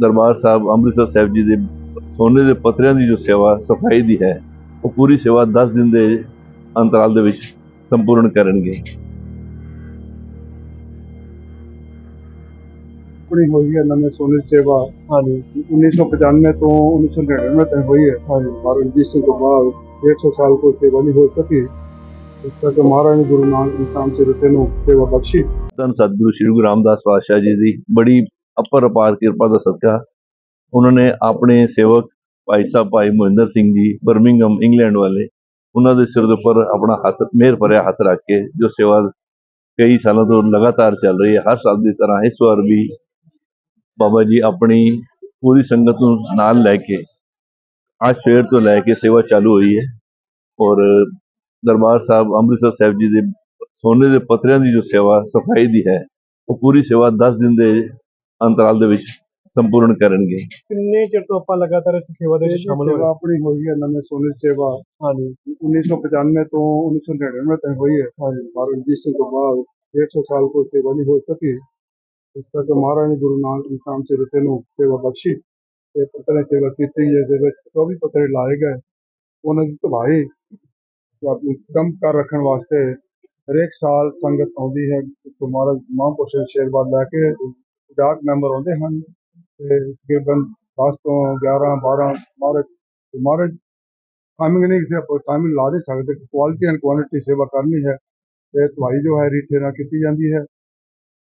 ਦਰਬਾਰ ਸਾਹਿਬ ਅੰਮ੍ਰਿਤਸਰ ਸਾਹਿਬ ਜੀ ਦੇ ਸੋਨੇ ਦੇ ਪੱਤਰਿਆਂ ਦੀ ਜੋ ਸੇਵਾ ਸਫ਼ਾਈ ਦੀ ਹੈ ਉਹ ਪੂਰੀ ਸੇਵਾ 10 ਦਿਨ ਦੇ ਅੰਤਰਾਲ ਦੇ ਵਿੱਚ ਸੰਪੂਰਨ ਕਰਨਗੇ। ਆਪਣੀ ਹੋਈ ਹੈ ਨਵੇਂ ਸੋਨੇ ਸੇਵਾ। ਹਾਂਜੀ। 1995 ਤੋਂ 1999 ਤੱਕ ਹੋਈ ਹੈ। ਹਾਂਜੀ। ਮਹਾਰਾਜ ਸਿੰਘ ਤੋਂ ਬਾਅਦ 150 ਸਾਲ ਕੋਈ ਸੇਵਾ ਨਹੀਂ ਹੋ ਸਕੀ। ਇਸ ਕਰਕੇ ਮਹਾਰਾਜ ਗੁਰੂ ਨਾਨਕ ਨਾਮ ਸੇ ਰਤੇ ਨੂੰ ਸੇਵਾ ਬਖਸ਼ੀ। ਧੰਨ ਸਤਿਗੁਰੂ ਸ੍ਰੀ ਗੁਰੂ ਰਾਮਦਾਸ ਪਾਤਸ਼ਾਹ ਜੀ ਦੀ ਬੜੀ ਅਪਰ ਅਪਾਰ ਕਿਰਪਾ ਦਾ ਸਦਕਾ। ਉਹਨਾਂ ਨੇ ਆਪਣੇ ਸੇਵਕ ਭਾਈ ਸਾਹਿਬ ਭਾਈ ਮੋਹਿੰਦਰ ਸਿੰਘ ਜੀ ਬਰਮਿੰਗਮ ਇੰਗਲੈਂਡ ਵਾਲੇ, ਉਹਨਾਂ ਦੇ ਸਿਰ ਦੇ ਉੱਪਰ ਆਪਣਾ ਹੱਥ ਮਿਹਰ ਭਰਿਆ ਹੱਥ ਰੱਖ ਕੇ, ਜੋ ਸੇਵਾ ਕਈ ਸਾਲਾਂ ਤੋਂ ਲਗਾਤਾਰ ਚੱਲ ਰਹੀ ਹੈ, ਹਰ ਸਾਲ ਦੀ ਤਰ੍ਹਾਂ ਇਸ ਵਾਰ ਵੀ ਬਾਬਾ ਜੀ ਆਪਣੀ ਪੂਰੀ ਸੰਗਤ ਨੂੰ ਨਾਲ ਲੈ ਕੇ, ਅੱਜ ਸਵੇਰ ਤੋਂ ਲੈ ਕੇ ਸੇਵਾ ਚਾਲੂ ਹੋਈ ਹੈ। ਔਰ ਦਰਬਾਰ ਸਾਹਿਬ, ਅੰਮ੍ਰਿਤਸਰ ਸਾਹਿਬ ਜੀ ਦੇ ਸੋਨੇ ਦੇ ਪੱਤਰਿਆਂ ਦੀ ਜੋ ਸੇਵਾ, ਸਫ਼ਾਈ ਦੀ ਹੈ, ਉਹ ਪੂਰੀ ਸੇਵਾ 10 ਦਿਨ ਦੇ ਅੰਤਰਾਲ ਦੇ ਵਿੱਚ ਸੰਪੂਰਨ ਕਰਨਗੇ। ਕਿੰਨੇ ਚਿਰ ਤੋਂ ਆਪਾਂ ਲਗਾਤਾਰ ਇਸ ਸੇਵਾ ਦੇ ਵਿੱਚ ਸ਼ਾਮਲ ਹੋ ਸੇਵਾ ਆਪਣੀ ਹੋਈ ਹੈ ਨਵੇਂ ਸੋਨੇ ਦੀ ਸੇਵਾ। ਹਾਂਜੀ। 1995 ਤੋਂ 1999 ਤੱਕ ਹੋਈ ਹੈ। ਹਾਂਜੀ। ਮਹਾਰਾਜ ਰਣਜੀਤ ਸਿੰਘ ਤੋਂ ਬਾਅਦ 150 ਸਾਲ ਕੋਈ ਸੇਵਾ ਨਹੀਂ ਹੋ ਸਕੀ। ਇਸ ਕਰਕੇ ਮਹਾਰਾਜ ਗੁਰੂ ਨਾਨਕ ਨਾਮ ਸੇ ਰਤੇ ਨੂੰ ਸੇਵਾ ਬਖਸ਼ੀ। ਤੇ ਪੱਤਰੇ ਸੇਵਾ ਕੀਤੀ ਜਿਸ ਦੇ ਵਿੱਚ 24 ਪੱਤਰੇ ਲਾਏ ਗਏ। ਉਹਨਾਂ ਦੀ ਧਵਾਈ ਆਪਣੀ ਕੰਮ ਕਰ ਰੱਖਣ ਵਾਸਤੇ ਹਰੇਕ ਸਾਲ ਸੰਗਤ ਆਉਂਦੀ ਹੈ। ਤੋਂ ਮਹਾਰਾਜ ਮਹਾਂਪੁਰਸ਼ ਸ਼ੇਰਬਾਦ ਲੈ ਕੇ 50 ਮੈਂਬਰ ਆਉਂਦੇ ਹਨ ਤੇ ਤਕਰੀਬਨ 10 ਤੋਂ 11 12 ਮਹਾਰਾਜ ਮਹਾਰਾਜ ਟਾਈਮਿੰਗ ਨਹੀਂ ਕਿਸੇ ਆਪਾਂ ਟਾਈਮਿੰਗ ਲਾ ਨਹੀਂ ਸਕਦੇ ਕੁਆਲਿਟੀ ਐਂਡ ਕੁਆਂਟੀਟੀ ਸੇਵਾ ਕਰਨੀ ਹੈ ਤੇ ਦਵਾਈ ਜੋ ਹੈ ਰੀਠੇ ਨਾਲ ਕੀਤੀ ਜਾਂਦੀ ਹੈ।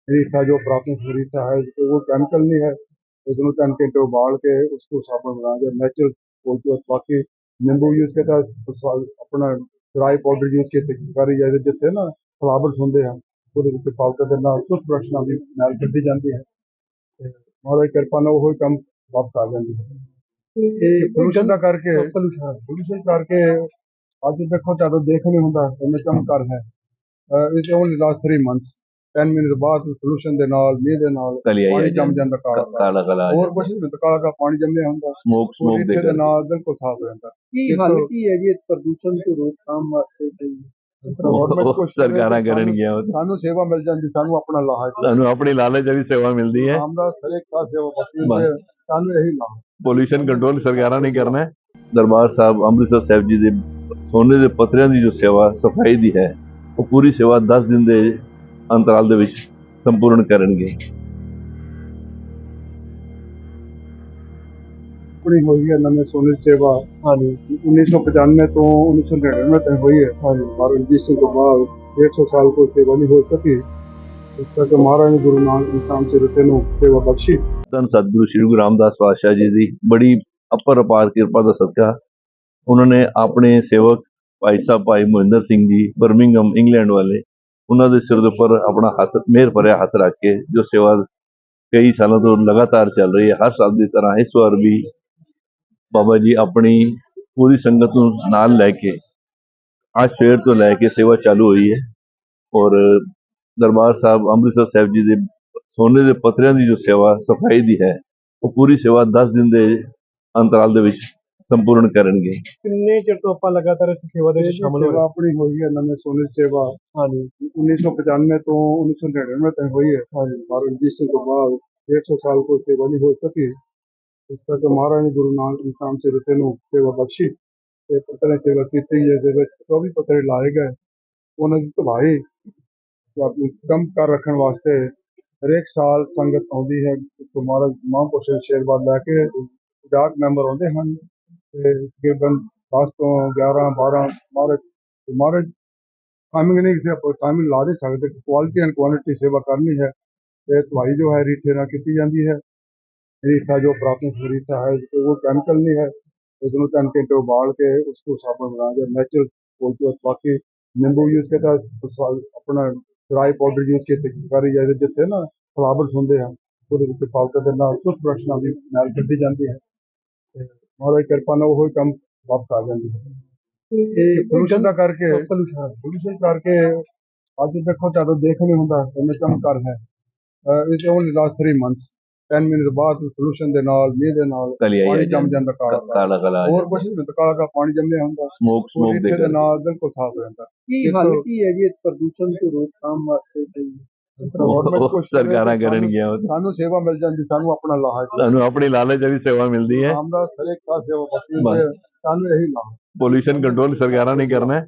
ਰੀਠਾ ਜੋ ਪ੍ਰਾਪਤ ਰੀਠਾ ਹੈ, ਉਹ ਕੈਮੀਕਲ ਨਹੀਂ ਹੈ ਇਸ ਨੂੰ ਤਿੰਨ ਘੰਟੇ ਉਬਾਲ ਕੇ ਉਸ ਨੂੰ ਸਾਬਣ ਬਣਾ ਜਾਂ ਨੈਚੁਰਲ ਕੋਈ ਉਸ ਬਾਕੀ ਨਿੰਬੂ ਯੂਜ਼ ਕਰਤਾ ਆਪਣਾ ਡਰਾਈ ਪਾਊਡਰ ਯੂਜ਼ ਕੀਤੇ, ਕਰੀ ਜਾਂਦੇ ਜਿੱਥੇ ਨਾ ਫਲਾਵਰਸ ਹੁੰਦੇ ਹਨ, ਉਹਦੇ ਵਿੱਚ ਪਾਊਡਰ ਦੇ ਨਾਲ ਟੁੱਥ ਬ੍ਰਸ਼ ਨਾਲ ਵੀ ਨਾਲ ਕੱਢੀ ਜਾਂਦੀ ਹੈ। ਮਹਾਰਾਜ ਕਿਰਪਾ ਨਾਲ ਉਹ ਕੰਮ ਵਾਪਸ ਆ ਜਾਂਦੀ ਹੈ ਇਹ pollution ਦਾ ਕਰਕੇ pollution ਕਰਕੇ ਅੱਜ ਦੇਖੋ ਤੁਹਾਨੂੰ ਦੇਖ ਨਹੀਂ ਹੁੰਦਾ ਇੰਨੇ ਚਮਕਾਰ ਹੈ। It only last 3 months 10 minute ਬਾਅਦ ਸੋਲੂਸ਼ਨ ਦੇ ਨਾਲ ਮੀਂਹ ਦੇ ਨਾਲ ਪਾਣੀ ਜੰਮ ਜਾਂਦਾ ਕਾਲਾ ਕਾਲਾ ਕਾਲਾ ਹੋਰ ਕੁਝ ਨਹੀਂ ਕਾਲਾ ਦਾ ਪਾਣੀ ਜੰਮਿਆ ਹੁੰਦਾ। ਸਮੋਕ ਸਮੋਕ ਦੇ ਨਾਲ ਬਿਲਕੁਲ ਸਾਫ਼ ਹੋ ਜਾਂਦਾ। ਕੀ ਹੱਲ ਕੀ ਹੈ ਜੀ ਇਸ ਪ੍ਰਦੂਸ਼ਣ ਤੋਂ ਰੋਕਥਾਮ ਵਾਸਤੇ ਕੋਈ ਸਰਕਾਰਾਂ ਕਰਨਗੀਆਂ। ਸਾਨੂੰ ਸੇਵਾ ਮਿਲ ਜਾਂਦੀ ਸਾਨੂੰ ਆਪਣਾ ਲਾਹਾ ਸਾਨੂੰ ਆਪਣੀ ਲਾਲਚ ਵੀ ਸੇਵਾ ਮਿਲਦੀ ਹੈ। ਆਮਦਾ ਹਰੇਕ ਸਾਲ ਸੇਵਾ ਬਖਸ਼ੀ ਸਾਨੂੰ ਇਹੀ ਲਾਹਾ ਪੋਲੂਸ਼ਨ ਕੰਟਰੋਲ ਸਰਕਾਰਾਂ ਨੇ ਕਰਨਾ ਹੈ। ਦਰਬਾਰ ਸਾਹਿਬ ਅੰਮ੍ਰਿਤਸਰ ਸਾਹਿਬ ਜੀ ਦੇ ਸੋਨੇ ਦੇ ਪੱਤਰਿਆਂ ਦੀ ਜੋ ਸੇਵਾ ਸਫ਼ਾਈ ਦੀ ਹੈ ਉਹ ਪੂਰੀ ਸੇਵਾ 10 ਦਿਨ ਦੇ ਅੰਤਰਾਲ ਦੇ ਵਿੱਚ ਸੰਪੂਰਨ ਕਰਨਗੇ। ਆਪਣੀ ਹੋਈ ਹੈ ਨਵੇਂ ਸੋਨੇ ਸੇਵਾ। ਹਾਂਜੀ। 1995 ਤੋਂ 1999 ਤੱਕ ਹੋਈ ਹੈ। ਹਾਂਜੀ। ਮਹਾਰਾਜ ਸਿੰਘ ਤੋਂ ਬਾਅਦ 150 ਸਾਲ ਕੋਈ ਸੇਵਾ ਨਹੀਂ ਹੋ ਸਕੀ। ਇਸ ਕਰਕੇ ਮਹਾਰਾਜ ਨੇ ਗੁਰੂ ਨਾਨਕ ਨਾਮ ਸੇ ਰਤੇ ਨੂੰ ਸੇਵਾ ਬਖਸ਼ੀ। ਧੰਨ ਸਤਿਗੁਰੂ ਸ੍ਰੀ ਗੁਰੂ ਰਾਮਦਾਸ ਪਾਤਸ਼ਾਹ ਜੀ ਦੀ ਬੜੀ ਅਪਰ ਅਪਾਰ ਕਿਰਪਾ ਦਾ ਸਦਕਾ। ਉਹਨਾਂ ਨੇ ਆਪਣੇ ਸੇਵਕ ਭਾਈ ਸਾਹਿਬ ਭਾਈ ਮੋਹਿੰਦਰ ਸਿੰਘ ਜੀ ਬਰਮਿੰਗਮ ਇੰਗਲੈਂਡ ਵਾਲੇ ਉਹਨਾਂ ਦੇ ਸਿਰ ਦੇ ਉੱਪਰ ਆਪਣਾ ਹੱਥ ਮਿਹਰ ਭਰਿਆ ਹੱਥ ਰੱਖ ਕੇ ਜੋ ਸੇਵਾ ਕਈ ਸਾਲਾਂ ਤੋਂ ਲਗਾਤਾਰ ਚੱਲ ਰਹੀ ਹੈ। ਹਰ ਸਾਲ ਦੀ ਤਰ੍ਹਾਂ ਇਸ ਵਾਰ ਵੀ ਬਾਬਾ ਜੀ ਆਪਣੀ ਪੂਰੀ ਸੰਗਤ ਨੂੰ ਨਾਲ ਲੈ ਕੇ ਅੱਜ ਸਵੇਰ ਤੋਂ ਲੈ ਕੇ ਸੇਵਾ ਚਾਲੂ ਹੋਈ ਹੈ। ਔਰ ਦਰਬਾਰ ਸਾਹਿਬ ਅੰਮ੍ਰਿਤਸਰ ਸਾਹਿਬ ਜੀ ਦੇ ਸੋਨੇ ਦੇ ਪੱਤਰਿਆਂ ਦੀ ਜੋ ਸੇਵਾ ਸਫ਼ਾਈ ਦੀ ਹੈ ਉਹ ਪੂਰੀ ਸੇਵਾ 10 ਦਿਨ ਦੇ ਅੰਤਰਾਲ ਦੇ ਵਿੱਚ ਸੰਪੂਰਨ ਕਰਨਗੇ। ਕਿੰਨੇ ਚਿਰ ਤੋਂ ਆਪਾਂ ਲਗਾਤਾਰ ਇਸ ਸੇਵਾ ਦੇ ਵਿੱਚ ਸ਼ਾਮਲ ਹੋ ਸੇਵਾ ਆਪਣੀ ਹੋਈ ਹੈ ਨਵੇਂ ਸੋਨੇ ਦੀ ਸੇਵਾ। ਹਾਂਜੀ। 1995 ਤੋਂ 1999 ਤੱਕ ਹੋਈ ਹੈ। ਹਾਂਜੀ। ਮਹਾਰਾਜ ਰਣਜੀਤ ਸਿੰਘ ਤੋਂ ਬਾਅਦ 150 ਸਾਲ ਕੋਈ ਸੇਵਾ ਨਹੀਂ ਹੋ ਸਕੀ। ਇਸ ਕਰਕੇ ਮਹਾਰਾਜ ਨੇ ਗੁਰੂ ਨਾਨਕ ਨਾਮ ਸੇ ਨੂੰ ਸੇਵਾ ਬਖਸ਼ੀ ਤੇ ਪੱਤਰੇ ਸੇਵਾ ਕੀਤੀ ਹੈ ਦੇ ਵਿੱਚ 24 ਪੱਤਰੇ ਲਾਏ ਗਏ। ਉਹਨਾਂ ਦੀ ਧਵਾਈ ਆਪਣੀ ਕੰਮ ਕਰ ਰੱਖਣ ਵਾਸਤੇ ਹਰੇਕ ਸਾਲ ਸੰਗਤ ਆਉਂਦੀ ਹੈ ਮਹਾਰਾਜ ਮਹਾਂਪੁਰਸ਼ ਸ਼ੇਰਬਾਦ ਲੈ ਕੇ ਡਾਕ ਮੈਂਬਰ ਆਉਂਦੇ ਹਨ ਤੇ ਤਕਰੀਬਨ 10 ਤੋਂ 11 12 ਮਹਾਰਾਜ ਮਹਾਰਾਜ ਟਾਈਮਿੰਗ ਨਹੀਂ ਕਿਸੇ ਆਪਾਂ ਟਾਈਮਿੰਗ ਲਾ ਨਹੀਂ ਸਕਦੇ ਕੁਆਲਿਟੀ ਐਂਡ ਕੁਆਂਟੀਟੀ ਸੇਵਾ ਕਰਨੀ ਹੈ ਤੇ ਦਵਾਈ ਜੋ ਹੈ, ਰੀਠੇ ਨਾਲ ਕੀਤੀ ਜਾਂਦੀ ਹੈ। रीठा जो प्राथमिक रीठा है तो वो केमिकल नहीं है इसमें तीन घंटे उबाल के उसको साबुन बना के नेचुरल बोलते हैं बाकी नींबू यूज करता है अपना ड्राई पाउडर यूज ਕੀਤੇ ਕਰੀ ਜਾਂਦੇ ਜਿੱਥੇ ਨਾ ਫਲਾਵਰਸ ਹੁੰਦੇ ਹਨ ਉਹਦੇ ਵਿੱਚ ਪਾਊਡਰ ਦੇ ਨਾਲ ਟੁੱਥ ਬ੍ਰਸ਼ ਨਾਲ ਵੀ ਨਾਲ ਕੱਢੀ ਜਾਂਦੀ ਹੈ ਤੇ ਮਹਾਰਾਜ ਕਿਰਪਾ ਨਾਲ ਉਹ ਕੰਮ ਵਾਪਸ ਆ ਜਾਂਦੀ ਹੈ ਇਹ pollution ਦਾ ਕਰਕੇ pollution pollution ਕਰਕੇ ਅੱਜ ਦੇਖੋ ਤੁਹਾਨੂੰ ਦੇਖ ਨਹੀਂ ਹੁੰਦਾ ਇੰਨੇ ਚਮਕਾਰ ਹੈ it only last 3 months 10 minute ਬਾਅਦ ਸੋਲੂਸ਼ਨ ਦੇ ਨਾਲ ਮੀਂਹ ਦੇ ਨਾਲ ਕਲੀ ਪਾਣੀ ਆਈ ਜੰਮ ਜਾਂਦਾ ਕਾਲਾ ਕਾਲਾ ਕਾਲਾ ਹੋਰ ਕੁਝ ਨਹੀਂ ਕਾਲਾ ਦਾ ਪਾਣੀ ਜੰਮਿਆ ਹੁੰਦਾ। ਸਮੋਕ ਸਮੋਕ ਦੇ ਨਾਲ ਬਿਲਕੁਲ ਸਾਫ਼ ਹੋ ਜਾਂਦਾ। ਕੀ ਹੱਲ ਕੀ ਹੈ ਜੀ ਇਸ ਪ੍ਰਦੂਸ਼ਣ ਤੋਂ ਰੋਕਥਾਮ ਵਾਸਤੇ ਕੋਈ ਸਰਕਾਰਾਂ ਕਰਨਗੀਆਂ। ਸਾਨੂੰ ਸੇਵਾ ਮਿਲ ਜਾਂਦੀ ਸਾਨੂੰ ਆਪਣਾ ਲਾਹਾ ਸਾਨੂੰ ਆਪਣੀ ਲਾਲਚ ਵਾਲੀ ਸੇਵਾ ਮਿਲਦੀ ਹੈ। ਹਰੇਕ ਸੇਵਾ ਬਖਸ਼ੀ। ਸਾਨੂੰ ਇਹੀ ਲਾਹਾ ਪੋਲੂਸ਼ਨ ਕੰਟਰੋਲ ਸਰਕਾਰਾਂ ਨੇ ਕਰਨਾ ਹੈ।